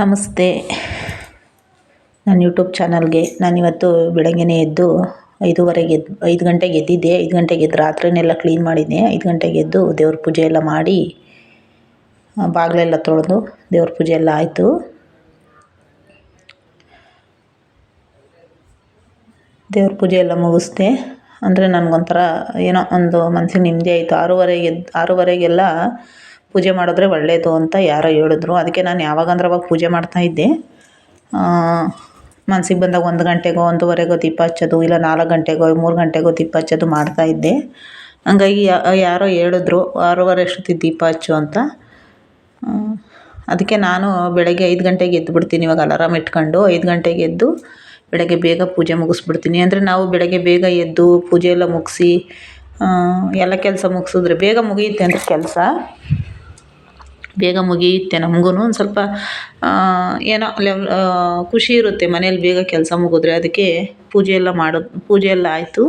ನಮಸ್ತೆ. ನನ್ನ ಯೂಟ್ಯೂಬ್ ಚಾನಲ್ಗೆ ನಾನಿವತ್ತು ಬೆಳಗ್ಗೆನೇ ಎದ್ದು ಐದುವರೆಗೆ ಎದ್ದು, ಐದು ಗಂಟೆಗೆ ಎದ್ದಿದ್ದೆ. ಐದು ಗಂಟೆಗೆ ಎದ್ದು ರಾತ್ರಿನೆಲ್ಲ ಕ್ಲೀನ್ ಮಾಡಿದ್ದೆ. ಐದು ಗಂಟೆಗೆ ಎದ್ದು ದೇವ್ರ ಪೂಜೆ ಎಲ್ಲ ಮಾಡಿ ಬಾಗಿಲೆಲ್ಲ ತೊಳೆದು ದೇವ್ರ ಪೂಜೆ ಎಲ್ಲ ಆಯಿತು. ದೇವ್ರ ಪೂಜೆ ಎಲ್ಲ ಮುಗಿಸ್ದೆ. ಅಂದರೆ ನನಗೊಂಥರ ಏನೋ ಒಂದು ಮನಸ್ಸಿಗೆ ನೆಮ್ಮದಿ ಆಯಿತು. ಆರೂವರೆಗೆ ಎದ್ದು ಆರೂವರೆಗೆಲ್ಲ ಪೂಜೆ ಮಾಡಿದ್ರೆ ಒಳ್ಳೆಯದು ಅಂತ ಯಾರೋ ಹೇಳಿದ್ರು. ಅದಕ್ಕೆ ನಾನು ಯಾವಾಗಂದ್ರೆ ಅವಾಗ ಪೂಜೆ ಮಾಡ್ತಾ ಇದ್ದೆ. ಮನ್ಸಿಗೆ ಬಂದಾಗ ಒಂದು ಗಂಟೆಗೋ, ಒಂದೂವರೆಗೋ ದೀಪ ಹಚ್ಚೋದು, ಇಲ್ಲ ನಾಲ್ಕು ಗಂಟೆಗೋ, ಮೂರು ಗಂಟೆಗೋ ದೀಪ ಹಚ್ಚೋದು ಮಾಡ್ತಾಯಿದ್ದೆ ಹಂಗಾಗಿ ಯಾರೋ ಹೇಳಿದ್ರು, ಆರೂವರೆ ಅಷ್ಟೊತ್ತಿಗೆ ದೀಪ ಹಚ್ಚು ಅಂತ. ಅದಕ್ಕೆ ನಾನು ಬೆಳಗ್ಗೆ ಐದು ಗಂಟೆಗೆ ಎದ್ದು ಬಿಡ್ತೀನಿ, ಇವಾಗ ಅಲಾರಾಮ್ ಇಟ್ಕೊಂಡು ಐದು ಗಂಟೆಗೆ ಎದ್ದು ಬೆಳಗ್ಗೆ ಬೇಗ ಪೂಜೆ ಮುಗಿಸ್ಬಿಡ್ತೀನಿ. ಅಂದರೆ ನಾವು ಬೆಳಗ್ಗೆ ಬೇಗ ಎದ್ದು ಪೂಜೆ ಎಲ್ಲ ಮುಗಿಸಿ ಎಲ್ಲ ಕೆಲಸ ಮುಗಿಸಿದ್ರೆ ಬೇಗ ಮುಗಿಯುತ್ತೆ ಅಂದರೆ ಕೆಲಸ. ಬೇಗ ಮುಗಿಯುತ್ತೆ ನಮಗೂ ಒಂದು ಸ್ವಲ್ಪ ಏನೋ ಲೆವ್ ಖುಷಿ ಇರುತ್ತೆ ಮನೇಲಿ ಬೇಗ ಕೆಲಸ ಮುಗಿದ್ರೆ. ಅದಕ್ಕೆ ಪೂಜೆ ಎಲ್ಲ ಮಾಡೋದು ಪೂಜೆ ಎಲ್ಲ ಆಯಿತು.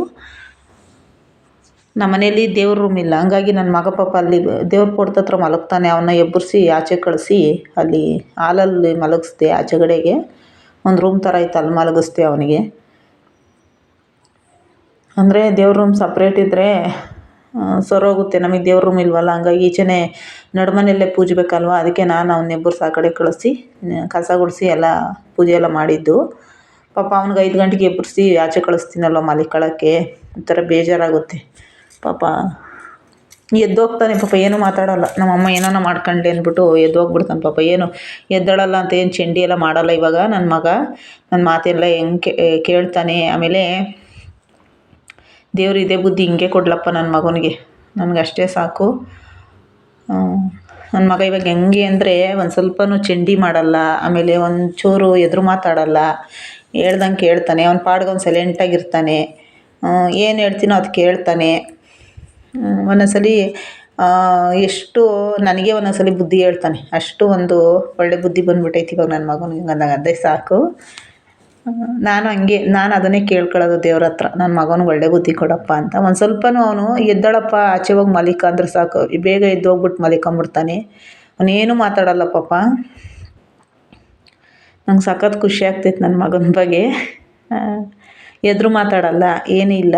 ನಮ್ಮ ಮನೇಲಿ ದೇವ್ರ ರೂಮ್ ಇಲ್ಲ. ಹಂಗಾಗಿ ನನ್ನ ಮಗ ಪಾಪ ಅಲ್ಲಿ ದೇವ್ರ ಪೋಟ್ದ ಹತ್ರ ಮಲಗ್ತಾನೆ. ಅವನ್ನ ಎಬ್ಬರಿಸಿ ಆಚೆ ಕಳಿಸಿ ಅಲ್ಲಿ ಹಾಲಲ್ಲಿ ಮಲಗಿಸ್ದೆ ಆಚೆಗಡೆಗೆ. ಒಂದು ರೂಮ್ ಥರ ಇತ್ತು ಅಲ್ಲಿ ಮಲಗಿಸ್ದೆ ಅವನಿಗೆ. ಅಂದರೆ ದೇವ್ರ ರೂಮ್ ಸಪ್ರೇಟ್ ಇದ್ದರೆ ಸರೋಗುತ್ತೆ. ನಮಗೆ ದೇವ್ರ ರೂಮ್ ಇಲ್ವಲ್ಲ? ಹಂಗಾಗಿ ಈಚೆನೇ ನಡುಮನೆಯಲ್ಲೇ ಪೂಜಬೇಕಲ್ವ ಅದಕ್ಕೆ ನಾನು ಅವ್ನ ಎಬ್ಬರ್ಸಿ ಆ ಕಡೆ ಕಳಿಸಿ ಕಸ ಗುಡಿಸಿ ಎಲ್ಲ ಪೂಜೆ ಎಲ್ಲ ಮಾಡಿದ್ದು. ಪಾಪ ಅವ್ನಿಗೆ ಐದು ಗಂಟೆಗೆ ಎಬ್ಬರಿಸಿ ಆಚೆ ಕಳಿಸ್ತೀನಲ್ವ ಮಲಿಕೊಳ್ಳೋಕ್ಕೆ ಒಂಥರ ಬೇಜಾರಾಗುತ್ತೆ. ಪಾಪ ಎದ್ದೋಗ್ತಾನೆ ಪಾಪ, ಏನೂ ಮಾತಾಡೋಲ್ಲ. ನಮ್ಮಮ್ಮ ಏನೋ ಮಾಡ್ಕೊಂಡೆ ಅಂದ್ಬಿಟ್ಟು ಎದ್ದೋಗ್ಬಿಡ್ತಾನೆ ಪಾಪ. ಏನು ಎದ್ದಳಲ್ಲ ಅಂತ ಏನು ಚಂಡಿ ಎಲ್ಲ ಮಾಡೋಲ್ಲ ಇವಾಗ ನನ್ನ ಮಗ. ನನ್ನ ಮಾತೆಲ್ಲ ಹೆಂಗೆ ಕೇಳ್ತಾನೆ. ಆಮೇಲೆ ದೇವ್ರು ಇದೇ ಬುದ್ಧಿ ಹಿಂಗೆ ಕೊಡ್ಲಪ್ಪ ನನ್ನ ಮಗನಿಗೆ. ನನಗೆ ಅಷ್ಟೇ ಸಾಕು ನನ್ನ ಮಗ ಇವಾಗ ಹೆಂಗೆ ಅಂದರೆ ಒಂದು ಸ್ವಲ್ಪನೂ ಚಂಡಿ ಮಾಡಲ್ಲ, ಆಮೇಲೆ ಒಂಚೂರು ಎದುರು ಮಾತಾಡಲ್ಲ, ಹೇಳ್ದಂಗೆ ಕೇಳ್ತಾನೆ, ಅವ್ನ ಪಾಡ್ಗೆ ಅವ್ನು ಸೈಲೆಂಟಾಗಿರ್ತಾನೆ ಏನು ಹೇಳ್ತೀನೋ ಅದು ಕೇಳ್ತಾನೆ. ಒಂದೊಂದ್ಸಲಿ ಸಲ ಎಷ್ಟು ನನಗೆ ಒಂದೊಂದ್ಸಲಿ ಬುದ್ಧಿ ಹೇಳ್ತಾನೆ. ಅಷ್ಟು ಒಂದು ಒಳ್ಳೆ ಬುದ್ಧಿ ಬಂದ್ಬಿಟ್ಟೈತೆ ಇವಾಗ ನನ್ನ ಮಗನಿಗೆ. ಅಂದಾಗ ಅದೇ ಸಾಕು. ನಾನು ಹಂಗೆ, ನಾನು ಅದನ್ನೇ ಕೇಳ್ಕೊಳ್ಳೋದು ದೇವ್ರ ಹತ್ರ. ನನ್ನ ಮಗನಿಗೆ ಒಳ್ಳೆ ಬುದ್ಧಿ ಕೊಡಪ್ಪ ಅಂತ. ಒಂದು ಸ್ವಲ್ಪನೂ ಅವನು ಎದ್ದಳಪ್ಪ, ಆಚೆ ಹೋಗಿ ಮಲಿಕ ಅಂದ್ರೆ ಸಾಕು. ಬೇಗ ಎದ್ದು ಹೋಗ್ಬಿಟ್ಟು ಮಲಿಕೊಂಬಿಡ್ತಾನೆ. ಅವನೇನು ಮಾತಾಡಲ್ಲ ಪಾಪ ನಂಗೆ ಸಖತ್ ಖುಷಿ ಆಗ್ತೈತೆ ನನ್ನ ಮಗನ ಬಗ್ಗೆ. ಎದುರು ಮಾತಾಡಲ್ಲ, ಏನೂ ಇಲ್ಲ.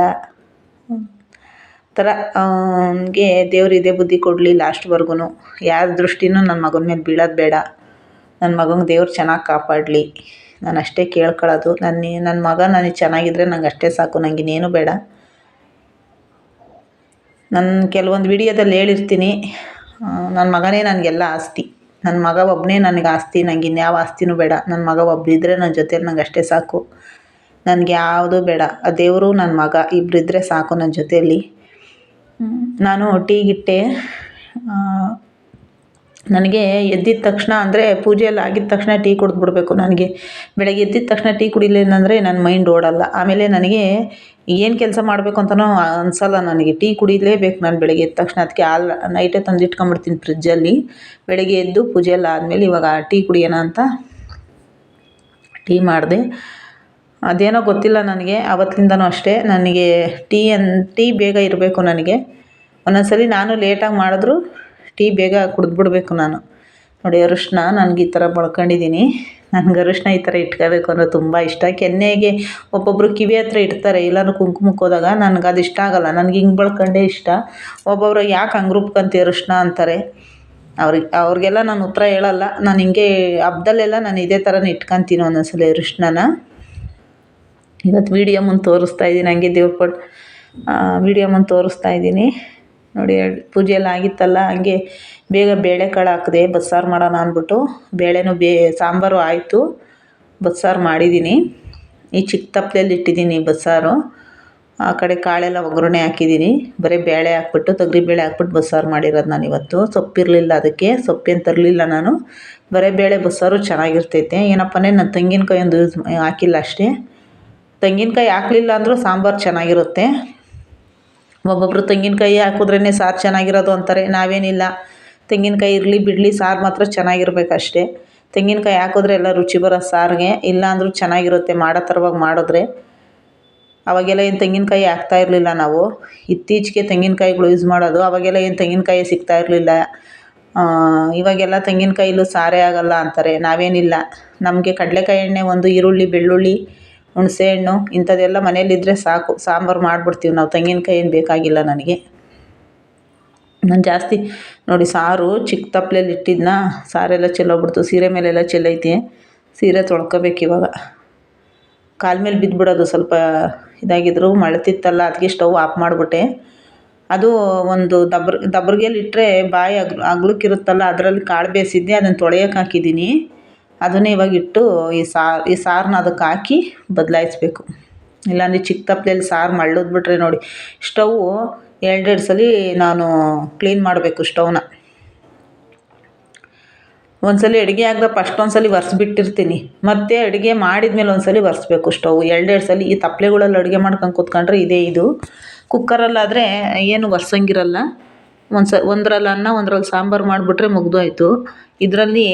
ಥರ ಅವನಿಗೆ ದೇವ್ರು ಇದೇ ಬುದ್ಧಿ ಕೊಡಲಿ ಲಾಸ್ಟ್ವರೆಗೂ ಯಾರ ದೃಷ್ಟಿನೂ ನನ್ನ ಮಗನ ಮೇಲೆ ಬೀಳೋದು ಬೇಡ. ನನ್ನ ಮಗನಿಗೆ ದೇವ್ರು ಚೆನ್ನಾಗಿ ಕಾಪಾಡಲಿ. ನಾನು ಅಷ್ಟೇ ಕೇಳ್ಕೊಳ್ಳೋದು ನನ್ನ ನನ್ನ ಮಗ ನನಗೆ ಚೆನ್ನಾಗಿದ್ದರೆ ನಂಗೆ ಅಷ್ಟೇ ಸಾಕು. ನನಗೆ ಇನ್ನೇನು ಬೇಡ. ನನ್ನ ಕೆಲವೊಂದು ವಿಡಿಯೋದಲ್ಲಿ ಹೇಳಿರ್ತೀನಿ. ನನ್ನ ಮಗನೇ ನನಗೆಲ್ಲ ಆಸ್ತಿ. ನನ್ನ ಮಗ ಒಬ್ಬನೇ ನನಗೆ ಆಸ್ತಿ. ನಂಗೆ ಇನ್ಯಾವ ಆಸ್ತಿನೂ ಬೇಡ. ನನ್ನ ಮಗ ಒಬ್ಬರಿದ್ದರೆ ನನ್ನ ಜೊತೇಲಿ ನಂಗೆ ಅಷ್ಟೇ ಸಾಕು. ನನಗೆ ಯಾವುದೂ ಬೇಡ. ಆ ದೇವರು ನನ್ನ ಮಗ. ಇಬ್ಬರಿದ್ದರೆ ಸಾಕು ನನ್ನ ಜೊತೆಯಲ್ಲಿ ನಾನು ಟೀಗಿಟ್ಟೆ ನನಗೆ ಎದ್ದಿದ್ದ ತಕ್ಷಣ ಅಂದರೆ ಪೂಜೆ ಎಲ್ಲ ಆಗಿದ ತಕ್ಷಣ ಟೀ ಕುಡಿದ್ಬಿಡ್ಬೇಕು ನನಗೆ. ಬೆಳಗ್ಗೆ ಎದ್ದಿದ ತಕ್ಷಣ ಟೀ ಕುಡಿಲಿಲ್ಲ ಅಂದರೆ ನನ್ನ ಮೈಂಡ್ ಓಡಲ್ಲ. ಆಮೇಲೆ ನನಗೆ ಏನು ಕೆಲಸ ಮಾಡಬೇಕು ಅಂತಲೂ ಅನಿಸಲ್ಲ ನನಗೆ. ಟೀ ಕುಡಿಲೇಬೇಕು ನಾನು ಬೆಳಗ್ಗೆ ಎದ್ದ ತಕ್ಷಣ. ಅದಕ್ಕೆ ಆಲ್ ನೈಟೇ ತಂದು ಇಟ್ಕೊಂಬಿಡ್ತೀನಿ ಫ್ರಿಜ್ಜಲ್ಲಿ ಬೆಳಗ್ಗೆ ಎದ್ದು ಪೂಜೆ ಎಲ್ಲ ಆದಮೇಲೆ ಇವಾಗ ಟೀ ಕುಡಿಯೋಣ ಅಂತ ಟೀ ಮಾಡಿದೆ. ಅದೇನೋ ಗೊತ್ತಿಲ್ಲ ನನಗೆ. ಆವತ್ತಿಂದನೂ ಅಷ್ಟೇ. ನನಗೆ ಟೀ ಅನ್, ಟೀ ಬೇಗ ಇರಬೇಕು ನನಗೆ. ಒಂದೊಂದು ಸಲ ನಾನು ಲೇಟಾಗಿ ಮಾಡಿದ್ರು ಟೀ ಬೇಗ ಕುಡಿದ್ಬಿಡ್ಬೇಕು ನಾನು. ನೋಡಿ ಅರಿಶಿನ ನನಗೆ ಈ ಥರ ಬಳ್ಕೊಂಡಿದ್ದೀನಿ ನನಗೆ ಅರಿಶಿನ ಈ ಥರ ಇಟ್ಕೋಬೇಕು ಅಂದರೆ ತುಂಬ ಇಷ್ಟ. ಕೆನ್ನೆಗೆ ಒಬ್ಬೊಬ್ಬರು ಕಿವಿ ಹತ್ರ ಇಡ್ತಾರೆ ಎಲ್ಲರೂ ಕುಂಕುಮಕ್ಕೆ ಹೋದಾಗ ನನಗೆ ಅದು ಇಷ್ಟ ಆಗೋಲ್ಲ. ನನಗೆ ಹಿಂಗೆ ಬಳ್ಕೊಂಡೇ ಇಷ್ಟ. ಒಬ್ಬೊಬ್ಬರು ಯಾಕೆ ಹಂಗೆ ರುಬ್ಕೊಂತೀಯ ಅರಿಶಿನ ಅಂತಾರೆ. ಅವ್ರಿಗೆ, ಅವ್ರಿಗೆಲ್ಲ ನಾನು ಉತ್ತರ ಹೇಳಲ್ಲ. ನಾನು ಹಿಂಗೆ ಹಬ್ದಲ್ಲೆಲ್ಲ ನಾನು ಇದೇ ಥರನೇ ಇಟ್ಕೊಂತೀನಿ ಒಂದೊಂದ್ಸಲ ಅರಿಶಿನನ ಇವತ್ತು ವೀಡಿಯೋ ಮುಂದೆ ತೋರಿಸ್ತಾ ಇದ್ದೀನಿ ಹಂಗೆ ದೇವ್ರ ಪಟ್ ವೀಡಿಯೋ ಮುಂದೆ ತೋರಿಸ್ತಾ ಇದ್ದೀನಿ ನೋಡಿ, ಪೂಜೆ ಎಲ್ಲ ಆಗಿತ್ತಲ್ಲ, ಹಂಗೆ ಬೇಗ ಬೇಳೆ ಕಾಳು ಹಾಕಿದೆ ಬಸ್ಸಾರು ಮಾಡೋಣ ಅಂದ್ಬಿಟ್ಟು ಬೇಳೆನೂ ಬೇ, ಸಾಂಬಾರು ಆಯಿತು, ಬಸ್ಸಾರು ಮಾಡಿದ್ದೀನಿ. ಈ ಚಿಕ್ಕ ತಪ್ಪಲೆಯಲ್ಲಿ ಇಟ್ಟಿದ್ದೀನಿ ಬಸ್ಸಾರು. ಆ ಕಡೆ ಕಾಳೆಲ್ಲ ಒಗ್ಗರಣೆ ಹಾಕಿದ್ದೀನಿ. ಬರೀ ಬೇಳೆ ಹಾಕ್ಬಿಟ್ಟು, ತೊಗರಿ ಬೇಳೆ ಹಾಕ್ಬಿಟ್ಟು ಬಸ್ಸಾರು ಮಾಡಿರೋದು ನಾನು ಇವತ್ತು. ಸೊಪ್ಪಿರಲಿಲ್ಲ ಅದಕ್ಕೆ ಸೊಪ್ಪೇನು ತರಲಿಲ್ಲ ನಾನು. ಬರೀ ಬೇಳೆ ಬಸ್ಸಾರು ಚೆನ್ನಾಗಿರ್ತೈತೆ. ಏನಪ್ಪನೇ ನಾನು ತೆಂಗಿನಕಾಯಿ ಒಂದು ಯೂಸ್ ಹಾಕಿಲ್ಲ ಅಷ್ಟೇ. ತೆಂಗಿನಕಾಯಿ ಹಾಕ್ಲಿಲ್ಲ ಅಂದರೂ ಸಾಂಬಾರು ಚೆನ್ನಾಗಿರುತ್ತೆ. ಒಬ್ಬೊಬ್ಬರು ತೆಂಗಿನಕಾಯಿ ಹಾಕಿದ್ರೇ ಸಾರು ಚೆನ್ನಾಗಿರೋದು ಅಂತಾರೆ. ನಾವೇನಿಲ್ಲ. ತೆಂಗಿನಕಾಯಿ ಇರಲಿ ಬಿಡಲಿ, ಸಾರು ಮಾತ್ರ ಚೆನ್ನಾಗಿರ್ಬೇಕಷ್ಟೆ. ತೆಂಗಿನಕಾಯಿ ಹಾಕಿದ್ರೆ ಎಲ್ಲ ರುಚಿ ಬರೋ ಸಾರಿಗೆ. ಇಲ್ಲ ಅಂದರೂ ಚೆನ್ನಾಗಿರುತ್ತೆ ಮಾಡೋ ಥರವಾಗಿ ಮಾಡಿದ್ರೆ. ಅವಾಗೆಲ್ಲ ಏನು ತೆಂಗಿನಕಾಯಿ ಹಾಕ್ತಾ ಇರಲಿಲ್ಲ ನಾವು. ಇತ್ತೀಚೆಗೆ ತೆಂಗಿನಕಾಯಿಗಳು ಯೂಸ್ ಮಾಡೋದು. ಅವಾಗೆಲ್ಲ ಏನು ತೆಂಗಿನಕಾಯಿ ಸಿಗ್ತಾ ಇರಲಿಲ್ಲ. ಇವಾಗೆಲ್ಲ ತೆಂಗಿನಕಾಯಿಲು ಸಾರೇ ಆಗೋಲ್ಲ ಅಂತಾರೆ. ನಾವೇನಿಲ್ಲ. ನಮಗೆ ಕಡಲೆಕಾಯಿ ಎಣ್ಣೆ ಒಂದು ಈರುಳ್ಳಿ, ಬೆಳ್ಳುಳ್ಳಿ ಹುಣಸೆಹಣ್ಣು ಇಂಥದ್ದೆಲ್ಲ ಮನೇಲಿದ್ದರೆ ಸಾಕು. ಸಾಂಬಾರು ಮಾಡಿಬಿಡ್ತೀವಿ. ನಾವು ತೆಂಗಿನ್ಕಾಯಿ ಏನು ಬೇಕಾಗಿಲ್ಲ ನನಗೆ. ನಾನು ಜಾಸ್ತಿ ನೋಡಿ ಸಾರು ಚಿಕ್ಕ ತಪ್ಲೆಯಲ್ಲಿ ಇಟ್ಟಿದ್ದನ್ನ ಸಾರೆಲ್ಲ ಚೆಲ್ಲೋಗ್ಬಿಡ್ತು ಸೀರೆ ಮೇಲೆಲ್ಲ ಚೆಲ್ಲೈತಿ ಸೀರೆ ತೊಳ್ಕೋಬೇಕು ಇವಾಗ. ಕಾಲ ಮೇಲೆ ಬಿದ್ದುಬಿಡೋದು ಸ್ವಲ್ಪ ಇದಾಗಿದ್ರು, ಮಳ್ತಿತ್ತಲ್ಲ, ಅದಕ್ಕೆ ಸ್ಟವ್ ಆಫ್ ಮಾಡಿಬಿಟ್ಟೆ. ಅದು ಒಂದು ದಬ್ರ, ದಬ್ರಿಗೆಯಲ್ಲಿ ಇಟ್ಟರೆ ಬಾಯಿ ಅಗ್ಲು, ಅಗ್ಲಕ್ಕಿರುತ್ತಲ್ಲ, ಅದರಲ್ಲಿ ಕಾಳು ಬೇಯಿಸಿದ್ದೆ, ಅದನ್ನು ತೊಳೆಯೋಕೆ ಹಾಕಿದ್ದೀನಿ. ಅದನ್ನೇ ಇವಾಗ ಇಟ್ಟು ಈ ಸಾರು ಈ ಸಾರನ್ನ ಅದಕ್ಕೆ ಹಾಕಿ ಬದಲಾಯಿಸ್ಬೇಕು. ಇಲ್ಲಾಂದರೆ ಚಿಕ್ಕ ತಪ್ಲೆಯಲ್ಲಿ ಸಾರು ಮಳ್ಳೋದ್ಬಿಟ್ರೆ ನೋಡಿ ಸ್ಟವ್ವು ಎರಡೆರಡು ಸಲ ನಾನು ಕ್ಲೀನ್ ಮಾಡಬೇಕು ಸ್ಟವ್ನ ಒಂದು ಸಲ ಅಡುಗೆ ಆಗ್ದಪ್ಪ ಒಂದು ಸಲ ಒರೆಸ್ಬಿಟ್ಟಿರ್ತೀನಿ. ಮತ್ತೆ ಅಡುಗೆ ಮಾಡಿದ್ಮೇಲೆ ಒಂದು ಸಲ ಒರೆಸ್ಬೇಕು ಸ್ಟವ್ ಎರಡೆರಡು ಸಲ ಈ ತಪ್ಪಲೆಗಳಲ್ಲಿ ಅಡುಗೆ ಮಾಡ್ಕೊಂಡು ಕೂತ್ಕೊಂಡ್ರೆ ಇದೇ ಇದು. ಕುಕ್ಕರಲ್ಲಾದರೆ ಏನು ಒರೆಸಂಗಿರಲ್ಲ. ಒಂದು ಸ ಒಂದರಲ್ಲಿ ಅನ್ನ ಒಂದರಲ್ಲಿ ಸಾಂಬಾರು ಮಾಡಿಬಿಟ್ರೆ ಮುಗಿದೋಯ್ತು. ಇದರಲ್ಲಿ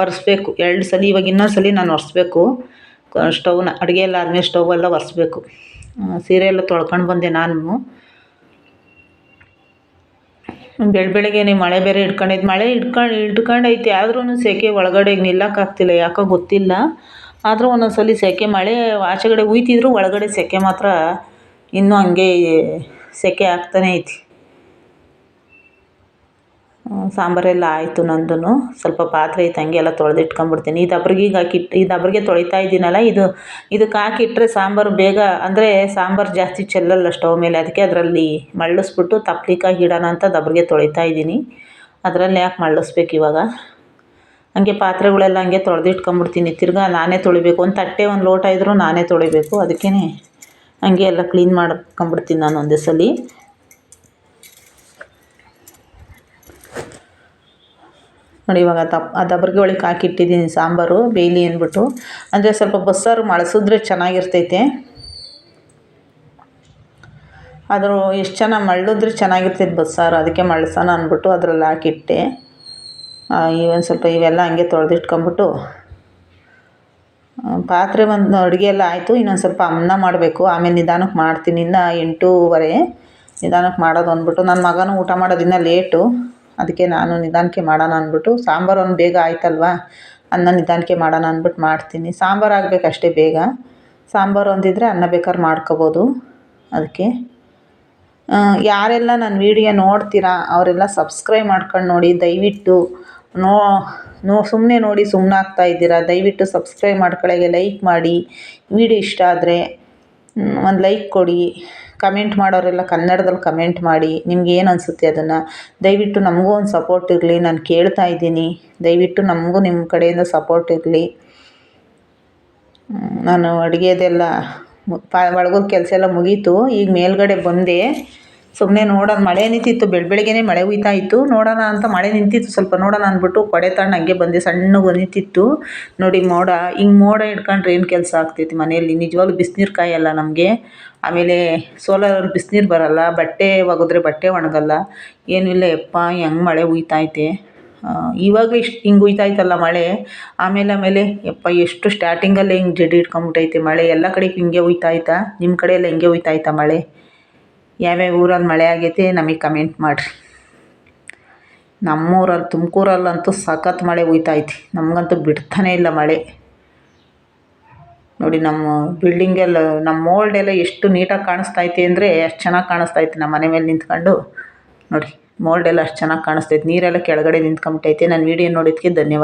ಒರೆಸ್ಬೇಕು. ಎರಡು ಸಲ, ಇವಾಗ ಇನ್ನೊಂದು ಸಲ ನಾನು ಒರೆಸ್ಬೇಕು. ಸ್ಟೌವ್ನ, ಅಡುಗೆ ಎಲ್ಲ ಆದಮೇಲೆ ಸ್ಟೌವೆಲ್ಲ ಒರೆಸ್ಬೇಕು. ಸೀರೆ ಎಲ್ಲ ತೊಳ್ಕೊಂಡು ಬಂದೆ ನಾನು. ಬೆಳ ಬೆಳಗ್ಗೆನೆ ಮಳೆ ಬೇರೆ ಹಿಡ್ಕೊಂಡೈತೆ ಮಳೆ ಇಟ್ಕೊಂಡು ಹಿಡ್ಕೊಂಡೈತೆ. ಆದ್ರೂ ಸೆಕೆ ಒಳಗಡೆ ನಿಲ್ಲಕ್ಕಾಗ್ತಿಲ್ಲ, ಯಾಕೋ ಗೊತ್ತಿಲ್ಲ. ಆದರೂ ಒಂದೊಂದು ಸಲ ಸೆಕೆ, ಮಳೆ ಆಚೆಗಡೆ ಉಯ್ತಿದ್ರು, ಒಳಗಡೆ ಸೆಕೆ ಮಾತ್ರ ಇನ್ನೂ ಹಂಗೆ ಸೆಕೆ ಆಗ್ತಾನೆ ಐತಿ. ಸಾಂಬಾರೆಲ್ಲ ಆಯಿತು ನಂದು ಸ್ವಲ್ಪ ಪಾತ್ರೆ ಐತೆ ಹಂಗೆ ಎಲ್ಲ ತೊಳೆದಿಟ್ಕೊಂಬಿಡ್ತೀನಿ. ಈ ಈಗ ಹಾಕಿಟ್ಟು ಈ ದಬ್ರಿಗೆ ತೊಳಿತಾ ಇದ್ದೀನಲ್ಲ, ಇದು ಇದಕ್ಕೆ ಹಾಕಿಟ್ರೆ ಸಾಂಬಾರು ಬೇಗ ಅಂದರೆ ಸಾಂಬಾರು ಜಾಸ್ತಿ ಚೆಲ್ಲಲ್ಲ ಸ್ಟವ್ ಮೇಲೆ. ಅದಕ್ಕೆ ಅದರಲ್ಲಿ ಮಳ್ಳಿಸ್ಬಿಟ್ಟು ತಪ್ಲಿಕ್ಕಾಗಿ ಇಡೋಣ ಅಂತ ದಬ್ರಿಗೆ ತೊಳಿತಾ ಇದ್ದೀನಿ. ಅದರಲ್ಲಿ ಯಾಕೆ ಮಳ್ಳಿಸ್ಬೇಕು ಇವಾಗ? ಹಂಗೆ ಪಾತ್ರೆಗಳೆಲ್ಲ ಹಂಗೆ ತೊಳೆದಿಟ್ಕೊಂಬಿಡ್ತೀನಿ. ತಿರ್ಗಾ ನಾನೇ ತೊಳಿಬೇಕು. ಒಂದು ತಟ್ಟೆ, ಒಂದು ಲೋಟ ಇದ್ದರೂ ನಾನೇ ತೊಳಿಬೇಕು. ಅದಕ್ಕೇ ಹಂಗೆ ಎಲ್ಲ ಕ್ಲೀನ್ ಮಾಡ್ಕೊಂಬಿಡ್ತೀನಿ ನಾನು ಒಂದೇ ಸಲ. ನೋಡಿ ಇವಾಗ ತಪ್ ಆ ದಬ್ರಿಗೆ ಒಳಗೆ ಹಾಕಿಟ್ಟಿದ್ದೀನಿ ಸಾಂಬಾರು ಬೇಯಲಿ ಅಂದ್ಬಿಟ್ಟು. ಅಂದರೆ ಸ್ವಲ್ಪ ಬಸ್ಸಾರು ಮಳಸಿದ್ರೆ ಚೆನ್ನಾಗಿರ್ತೈತೆ. ಆದರೂ ಎಷ್ಟು ಚೆನ್ನಾಗಿ ಮಳ್ಳಿದ್ರೆ ಚೆನ್ನಾಗಿರ್ತೈತೆ ಬಸ್ಸಾರು, ಅದಕ್ಕೆ ಮಳ್ಸೋಣ ಅಂದ್ಬಿಟ್ಟು ಅದರಲ್ಲಿ ಹಾಕಿಟ್ಟೆ. ಇವನ್ ಸ್ವಲ್ಪ ಇವೆಲ್ಲ ಹಂಗೆ ತೊಳೆದಿಟ್ಕೊಂಬಿಟ್ಟು ಪಾತ್ರೆ ಒಂದು ಅಡುಗೆ ಎಲ್ಲ ಆಯಿತು, ಇನ್ನೊಂದು ಸ್ವಲ್ಪ ಅನ್ನ ಮಾಡಬೇಕು. ಆಮೇಲೆ ನಿಧಾನಕ್ಕೆ ಮಾಡ್ತೀನಿ, ಇನ್ನು ಎಂಟೂವರೆ. ನಿಧಾನಕ್ಕೆ ಮಾಡೋದು ಅಂದ್ಬಿಟ್ಟು. ನನ್ನ ಮಗನೂ ಊಟ ಮಾಡೋದಿನ್ನ ಲೇಟು. ಅದಕ್ಕೆ ನಾನು ನಿಧಾನಕ್ಕೆ ಮಾಡೋಣ ಅಂದ್ಬಿಟ್ಟು, ಸಾಂಬಾರು ಒಂದು ಬೇಗ ಆಯ್ತಲ್ವ? ಅನ್ನ ನಿಧಾನಕ್ಕೆ ಮಾಡೋಣ ಅಂದ್ಬಿಟ್ಟು ಮಾಡ್ತೀನಿ. ಸಾಂಬಾರು ಆಗಬೇಕು ಅಷ್ಟೇ ಬೇಗ. ಸಾಂಬಾರು ಒಂದಿದ್ರೆ ಅನ್ನ ಬೇಕಾದ್ರೆ ಮಾಡ್ಕೋಬೋದು ಅದಕ್ಕೆ. ಯಾರೆಲ್ಲ ನನ್ನ ವಿಡಿಯೋ ನೋಡ್ತೀರಾ, ಅವರೆಲ್ಲ ಸಬ್ಸ್ಕ್ರೈಬ್ ಮಾಡ್ಕೊಂಡು ನೋಡಿ, ದಯವಿಟ್ಟು ನೋ ನೋ ಸುಮ್ಮನೆ ನೋಡಿ ಸುಮ್ಮನಾಗ್ತಾ ಇದ್ದೀರಾ, ದಯವಿಟ್ಟು ಸಬ್ಸ್ಕ್ರೈಬ್ ಮಾಡ್ಕೊಳ್ಳೋಗೆ ಲೈಕ್ ಮಾಡಿ. ವಿಡಿಯೋ ಇಷ್ಟ ಆದರೆ ಒಂದು ಲೈಕ್ ಕೊಡಿ. ಕಮೆಂಟ್ ಮಾಡೋರೆಲ್ಲ ಕನ್ನಡದಲ್ಲಿ ಕಮೆಂಟ್ ಮಾಡಿ, ನಿಮ್ಗೆ ಏನು ಅನಿಸುತ್ತೆ ಅದನ್ನು? ದಯವಿಟ್ಟು ನಮಗೂ ಒಂದು ಸಪೋರ್ಟ್ ಇರಲಿ, ನಾನು ಕೇಳ್ತಾ ಇದ್ದೀನಿ. ದಯವಿಟ್ಟು ನಮಗೂ ನಿಮ್ಮ ಕಡೆಯಿಂದ ಸಪೋರ್ಟ್ ಇರಲಿ. ನಾನು ಅಡುಗೆದೆಲ್ಲ ಒಳಗೋದ ಕೆಲಸ ಎಲ್ಲ ಮುಗೀತು. ಈಗ ಮೇಲ್ಗಡೆ ಬಂದೆ. ಸುಮ್ಮನೆ ನೋಡೋಣ ಮಳೆ ನಿಂತಿತ್ತು, ಬೆಳ ಬೆಳಗ್ಗೆನೇ ಮಳೆ ಹುಯ್ತಾ ಇತ್ತು. ನೋಡೋಣ ಅಂತ ಮಳೆ ನಿಂತಿತ್ತು, ಸ್ವಲ್ಪ ನೋಡೋಣ ಅಂದ್ಬಿಟ್ಟು ಕೊಡೆ ತಣ್ಣ ಹಂಗೆ ಬಂದೆ. ಸಣ್ಣಗೆ ನಿಂತಿತ್ತು. ನೋಡಿ ಮೋಡ, ಹಿಂಗೆ ಮೋಡ ಹಿಡ್ಕೊಂಡ್ರೆ ಏನು ಕೆಲಸ ಆಗ್ತೈತಿ ಮನೆಯಲ್ಲಿ? ನಿಜವಾಗ್ಲೂ ಬಿಸಿನೀರು ಕಾಯಲ್ಲ ನಮಗೆ. ಆಮೇಲೆ ಸೋಲಾರಲ್ಲಿ ಬಿಸಿನೀರು ಬರೋಲ್ಲ, ಬಟ್ಟೆ ಒಗೆದ್ರೆ ಬಟ್ಟೆ ಒಣಗಲ್ಲ. ಏನೂ ಇಲ್ಲ ಯಪ್ಪ, ಹೆಂಗೆ ಮಳೆ ಹುಯ್ತೈತೆ ಇವಾಗಲೇ ಇಷ್ಟು ಹಿಂಗೆ ಹುಯ್ತೈತಲ್ಲ ಮಳೆ. ಆಮೇಲೆ ಆಮೇಲೆ ಯಪ್ಪ, ಎಷ್ಟು ಸ್ಟಾರ್ಟಿಂಗಲ್ಲೇ ಹಿಂಗೆ ಜಡಿ ಹಿಡ್ಕೊಂಬಿಟ್ಟೈತೆ ಮಳೆ. ಎಲ್ಲ ಕಡೆ ಹಿಂಗೆ ಹುಯ್ತೈತಾ ನಿಮ್ಮ ಕಡೆ ಎಲ್ಲ ಹಿಂಗೆ ಹುಯ್ತೈತಾ ಮಳೆ? ಯಾವ್ಯಾವ ಊರಲ್ಲಿ ಮಳೆ ಆಗೈತೆ ನಮಗೆ ಕಮೆಂಟ್ ಮಾಡಿರಿ. ನಮ್ಮೂರಲ್ಲಿ ತುಮಕೂರಲ್ಲಂತೂ ಸಖತ್ ಮಳೆ ಹುಯ್ತೈತಿ ನಮಗಂತೂ ಬಿಡ್ತಾನೇ ಇಲ್ಲ ಮಳೆ. ನೋಡಿ ನಮ್ಮ ಬಿಲ್ಡಿಂಗ್ ಎಲ್ಲ, ನಮ್ಮ ಮೋಲ್ಡೆಲ್ಲ ಎಷ್ಟು ನೀಟಾಗಿ ಕಾಣಿಸ್ತೈತೆ ಅಂದರೆ ಅಷ್ಟು ಚೆನ್ನಾಗಿ ಕಾಣಿಸ್ತೈತೆ ನಮ್ಮ ಮನೆ ಮೇಲೆ ನಿಂತ್ಕೊಂಡು. ನೋಡಿ ಮೋಲ್ಡ್ ಎಲ್ಲ ಅಷ್ಟು ಚೆನ್ನಾಗಿ ಕಾಣಿಸ್ತೈತೆ ನೀರೆಲ್ಲ ಕೆಳಗಡೆ ನಿಂತ್ಕೊಂಬಿಟ್ಟೈತೆ ನನ್ನ ವಿಡಿಯೋ ನೋಡಿದ್ದಕ್ಕೆ ಧನ್ಯವಾದ.